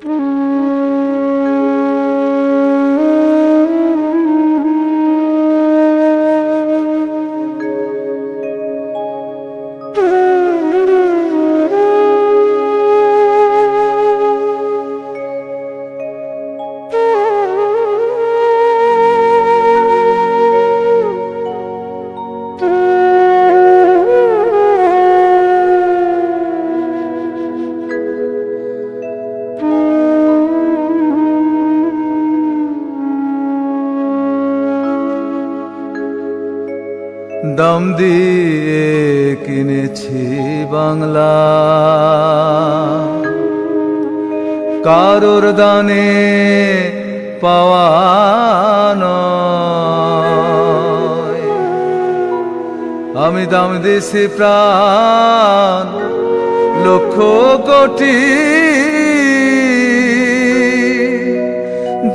Mm-hmm. দাম দিয়ে কিনেছি বাংলা। কারোর দানে পাওয়ানো আমি দাম দিছি প্রাণ লক্ষ কোটি।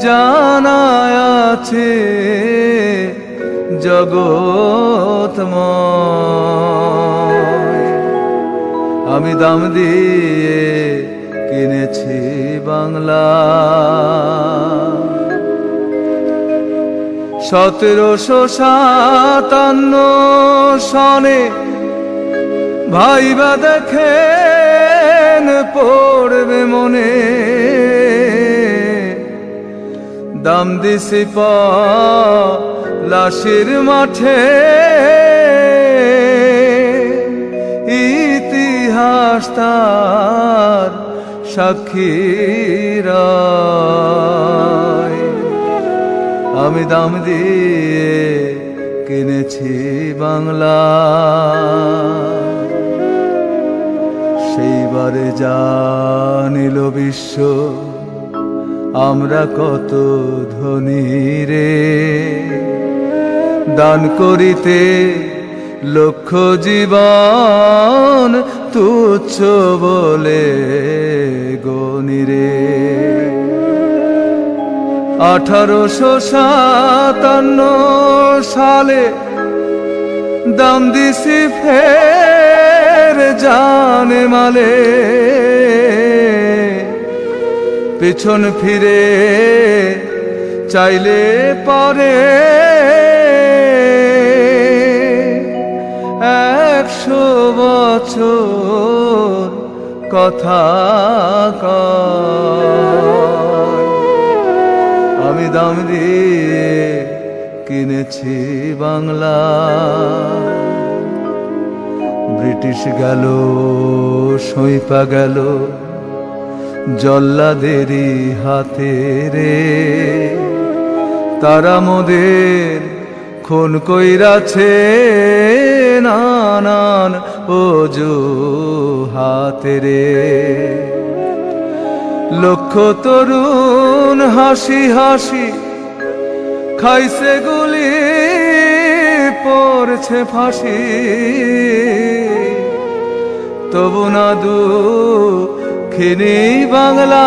জানায় আছে জগৎময় আমি দাম দিয়ে কিনেছি বাংলা। সতেরোশো সাতান্ন সনে ভাইবা দেখেন পড়বে মনে। দাম দিছি লাশের মাঠে ইতিহাস তার সাক্ষীরা আমি দাম দিয়ে কিনেছি বাংলা। সেইবারে জানিল বিশ্ব আমরা কত ধনী রে। দান করিতে লক্ষ জীবন তুচ্ছ বলে গনিরে আঠারোশো সাতান্ন সালে দাম দিছি ফের জানে মালে। পিছন ফিরে চাইলে পরে একশো বছর কথা আমি দাম দিয়ে কিনেছি বাংলা। ব্রিটিশ গেল, সইপা গেল। জল্লাদেরই হাতে রে। তারা মোদের খুন কইরাছে, নানান ওজু হাতে রে। লক্ষ তরুণ হাসি হাসি খাইছে গুলি, পড়ছে ফাঁসি। তবু না দু খিনি বাংলা।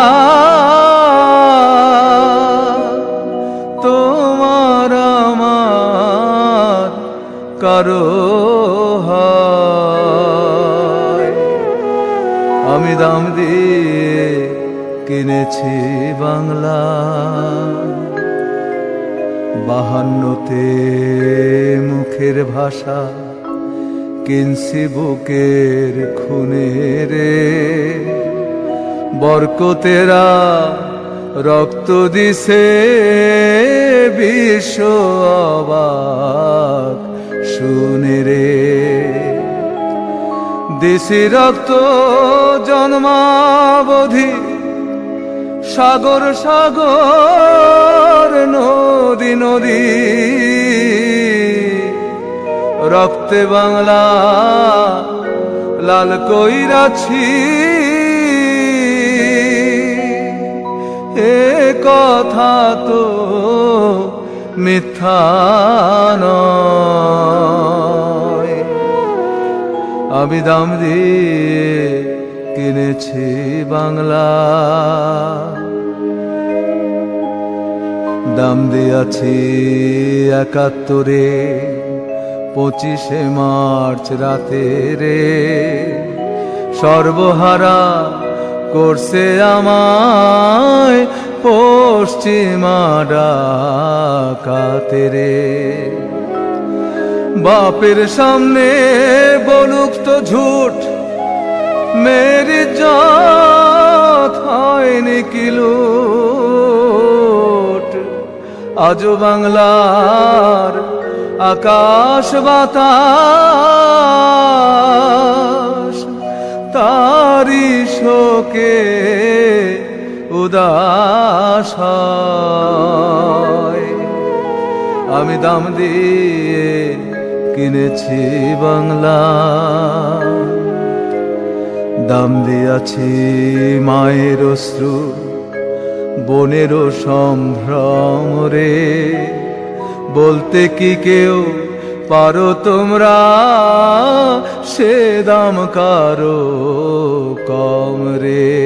তোমার আমার কারও আমি দাম দিয়ে কিনেছি বাংলা। বাহান্নতে মুখের ভাষা কিনছি বুকের খুনে রে। বরকতেরা রক্ত দিছে বিশ্ব শুনে রে দেশি রক্ত জন্মাবধি, সাগর সাগর, নদী নদী। রক্তে বাংলা লাল কইরাছি এ কথা তো মিথ্যা আমি দাম দিয়ে কিনেছি বাংলা। দাম দিয়াছি একাত্তরে, পঁচিশে মার্চ রাতে রে সর্বহারা করছে আমায় পশ্চিমা ডাকাতে রে। বাপের সামনে বলুক তো ঝুট মেরি জাত হয়নি আজও বাংলার আকাশ বাতাস তারি শোকে উদাস আমি দাম দিয়ে কিনেছি বাংলা। দাম দিয়াছি মায়ের অশ্রু, বনেরও সম্ভ্রম রে। বলতে কি কেউ পারো তোমরা, সে দাম কারও কম রে।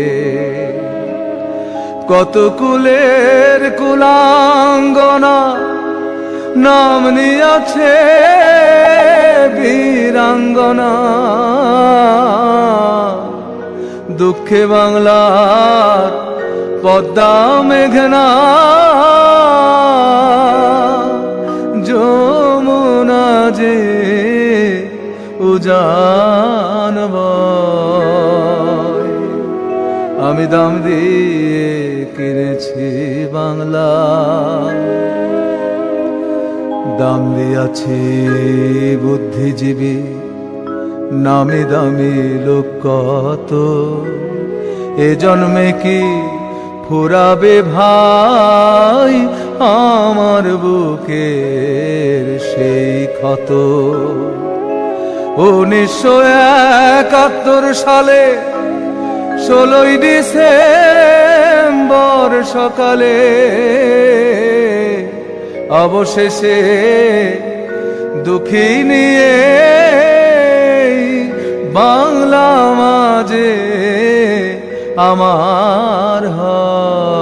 কত কুলের কুলাঙ্গনা নাম নিয়াছে বীরাঙ্গনা। দুঃখে বাংলার পদ্মা মেঘনা যে উজান। আমি দাম দিয়ে কিনেছি বাংলা। দাম দিয়াছি বুদ্ধিজীবী, নামি দামি লোক কত। এ জন্মে কি ফুরাবে ভাই? আমার বুকের সেই ক্ষত। উনিশশো একাত্তর সালে, ষোলোই ডিসেম্বর সকালে, অবশেষে দুঃখী নিয়ে বাংলা মাঝে আমার হয়।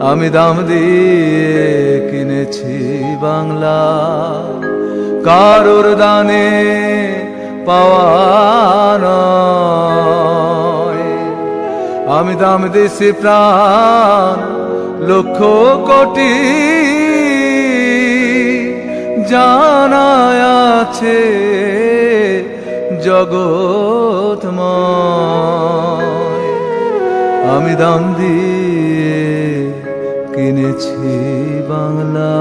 আমি দাম দিয়ে কিনেছি বাংলা। কারোর দানে পাওয়া আমি দাম দিছি প্রাণ লক্ষ কোটি। জানায় আছে জগৎময়। আমি দাম দিয়ে কিনেছি বাংলা।